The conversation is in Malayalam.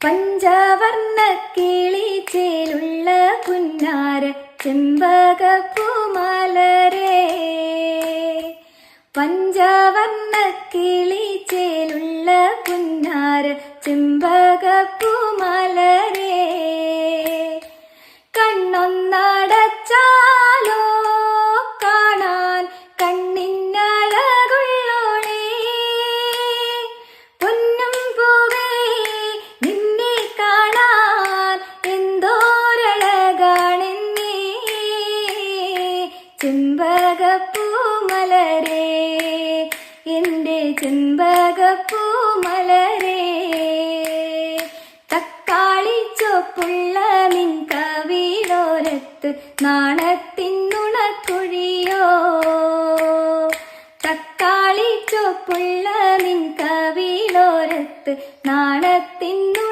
പഞ്ചവർണ കിളിച്ചേലുള്ള പുന്നാര ചെമ്പകപ്പൂമലരേ പഞ്ചവർണ കിളിച്ചേലുള്ള പുന്നാര ചെമ്പകപ്പൂമലരേ കണ്ണൊന്നടച്ചാലോ ചെമ്പകപ്പൂമലരേ എന്റെ ചെമ്പകപ്പൂമലരേ. തക്കാളി ചൊപ്പുള്ള നിൻ കവിയിലോരത്ത് നാണത്തിനുണക്കുഴിയോ തക്കാളി ചൊപ്പുള്ള നിൻ കവിയിലോരത്ത് നാണത്തിന്നു